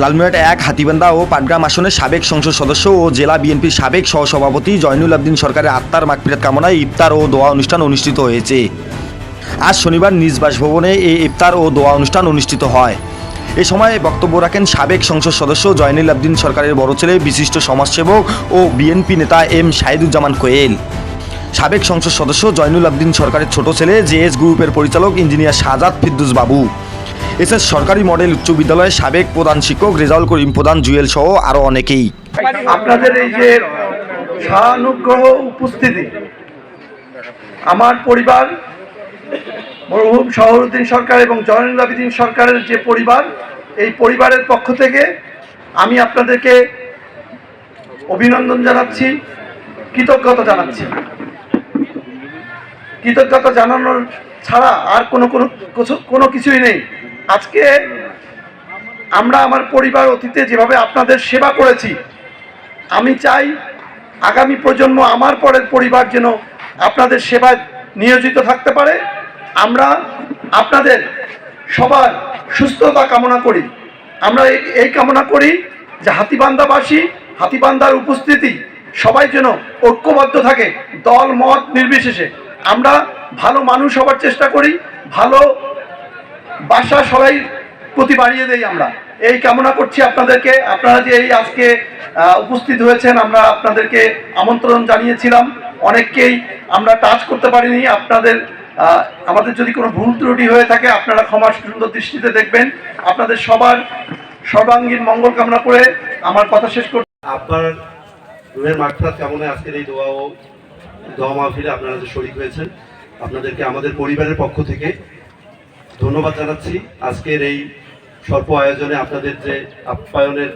লালমিয়াট এক হাতিবান্ধা ও পাটগ্রাম আসনের সাবেক সংসদ সদস্য ও জেলা বিএনপির সাবেক সহসভাপতি জয়নুল আবদিন সরকারের আত্মার মাগফিরাত কামনায় ইফতার ও দোয়া অনুষ্ঠান অনুষ্ঠিত হয়েছে। আজ শনিবার নিজ বাসভবনে এই ইফতার ও দোয়া অনুষ্ঠান অনুষ্ঠিত হয়। এ সময় বক্তব্য রাখেন সাবেক সংসদ সদস্য জয়নুল আবদিন সরকারের বড় ছেলে, বিশিষ্ট সমাজসেবক ও বিএনপি নেতা এম শাহিদুজ্জামান কোয়েল। সাবেক সংসদ সদস্য জয়নুল আবদিন সরকারের ছোট ছেলে জেএস গ্রুপের পরিচালক ইঞ্জিনিয়ার শাহজাদ ফিদ্দুস বাবু। এছাড়া সরকারি মডেল উচ্চ বিদ্যালয়ের সাবেক প্রধান শিক্ষক রেজাউল করিম প্রধান জুয়েল সহ আরও অনেকেই। আপনাদের এই যে সানুগ্রহ উপস্থিতি, আমার পরিবার মরহুম শহরুদ্দিন সরকার এবং জয়নুল আবিদিন সরকারের যে পরিবার, এই পরিবারের পক্ষ থেকে আমি আপনাদেরকে অভিনন্দন জানাচ্ছি, কৃতজ্ঞতা জানাচ্ছি। কৃতজ্ঞতা জানানোর ছাড়া আর কোনো কোনো কিছুই নেই। আজকে আমরা আমার পরিবার অতীতে যেভাবে আপনাদের সেবা করেছি, আমি চাই আগামী প্রজন্ম আমার পরের পরিবার যেন আপনাদের সেবায় নিয়োজিত থাকতে পারে। আমরা আপনাদের সবার সুস্থতা কামনা করি। আমরা এই- কামনা করি যে হাতিবান্ধাবাসী হাতিবান্ধার উপস্থিতি সবাই যেন ঐক্যবদ্ধ থাকে, দল, মত নির্বিশেষে। আমরা ভালো মানুষ হবার চেষ্টা করি, ভালো বাসা সবাই প্রতি বাড়িয়ে দেই আমরা। এই কামনা করছি আপনাদেরকে। আপনারা যে এই আজকে উপস্থিত হয়েছেন, আমরা আপনাদেরকে আমন্ত্রণ জানিয়েছিলাম। অনেককেই আমরা টাচ করতে পারিনি। আপনাদের আমাদের যদি কোনো ভুল ত্রুটি হয়ে থাকে, আপনারা ক্ষমা সুন্দর দৃষ্টিতে দেখবেন। আপনাদের সবার সর্বাঙ্গীন মঙ্গল কামনা করে আমার কথা শেষ করছি আপনার রুহের মাগফিরাত কামনায় আজকের এই দোয়া ও দোয়া মাহফিলে আপনারা যে শরিক হয়েছেন, আপনাদেরকে আমাদের পরিবারের পক্ষ থেকে ধন্যবাদ জানাচ্ছি। আজকের এই স্বল্প আয়োজনে আপনাদের যে আপ্যায়নের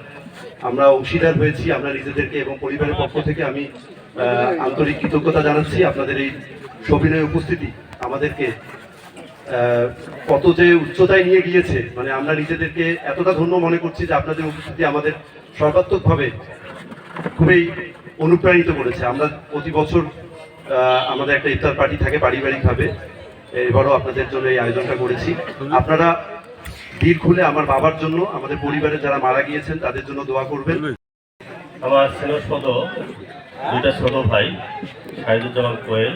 আমরা অংশীদার হয়েছি, আমরা নিজেদেরকে এবং পরিবারের পক্ষ থেকে আমি আন্তরিক কৃতজ্ঞতা জানাচ্ছি আপনাদের এই সবিনয় উপস্থিতি আমাদেরকে কত যে উচ্চতায় নিয়ে গিয়েছে মানে আমরা নিজেদেরকে এতটা ধন্য মনে করছি যে আপনাদের উপস্থিতি আমাদের সর্বাত্মকভাবে খুবই অনুপ্রাণিত করেছে। আমরা প্রতি বছর আমাদের একটা ইফতার পার্টি থাকে পারিবারিকভাবে। এবারও আপনাদের জন্য এই আয়োজনটা করেছি। আপনারা বীর খুলে আমার বাবার জন্য, আমাদের পরিবারে যারা মারা গিয়েছেন, তাদের জন্য দোয়া করবেন। আমার স্নেহস্পদ দুইটা ছোট ভাই, শাহিদুজ্জামান কোয়েল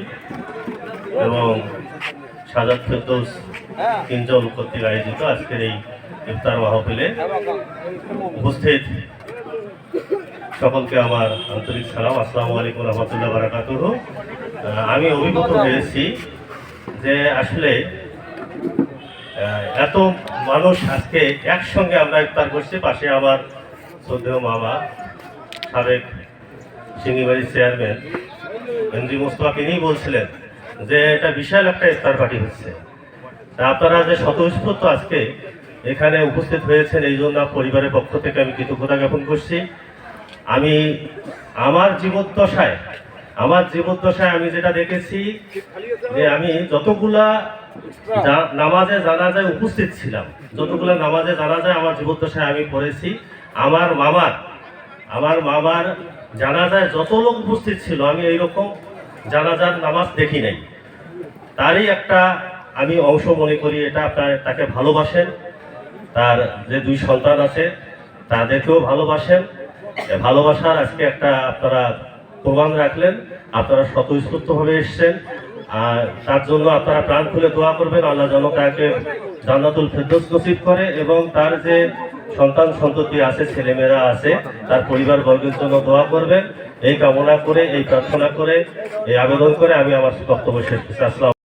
এবং সাজাদ ফেরদৌস তিনজন কর্তৃক আয়োজিত আজকের এই ইফতার মাহফিলে উপস্থিত। সকলকে আমার আন্তরিক সালাম। আসসালামু আলাইকুম রহমতুল্লাহ বারাকাতুহ। আমি অভিভূত হয়েছি যে আসলে এত মানুষ আজকে একসঙ্গে আমরা ইফতার করছি। পাশে আমার শ্রদ্ধেয় মামা, সাবেক সিঙ্গিবাড়ির চেয়ারম্যান এমজি মোস্তফা, তিনিই বলছিলেন যে এটা বিশাল একটা ইফতার পার্টি হচ্ছে। আপনারা যে স্বতঃস্ফূর্ত আজকে এখানে উপস্থিত হয়েছেন, এই জন্য পরিবারের পক্ষ থেকে আমি কৃতজ্ঞতা জ্ঞাপন করছি। আমি আমার জীবদ্দশায় আমার জীবদ্দশায় আমি যেটা দেখেছি যে আমি যতগুলা নামাজে জানাজায় উপস্থিত ছিলাম যতগুলা নামাজে জানাজায় আমার জীবদ্দশায় আমি পড়েছি আমার মামার আমার মামার জানাজায় যত লোক উপস্থিত ছিল আমি এইরকম জানাজার নামাজ দেখি নাই। তারই একটা আমি অংশ মনে করি এটা আপনার তাকে ভালোবাসেন। তার যে দুই সন্তান আছে তাদেরকেও ভালোবাসেন। ভালোবাসার আজকে একটা আপনারা প্রমাণ রাখলেন, আপনারা স্বতঃস্ফূর্ত স্বতঃস্ফূর্তভাবে এসছেন। আর তার জন্য আপনারা প্রাণ খুলে দোয়া করবেন, আল্লাহ যেন তাকে জান্নাতুল ফেরদৌস নসিব করে এবং তার যে সন্তান সন্ততি আছে, ছেলেমেয়েরা আছে, তার পরিবার বর্গের জন্য দোয়া করবেন। এই কামনা করে, এই প্রার্থনা করে, এই আবেদন করে আমি আমার বক্তব্য শেষ করছি।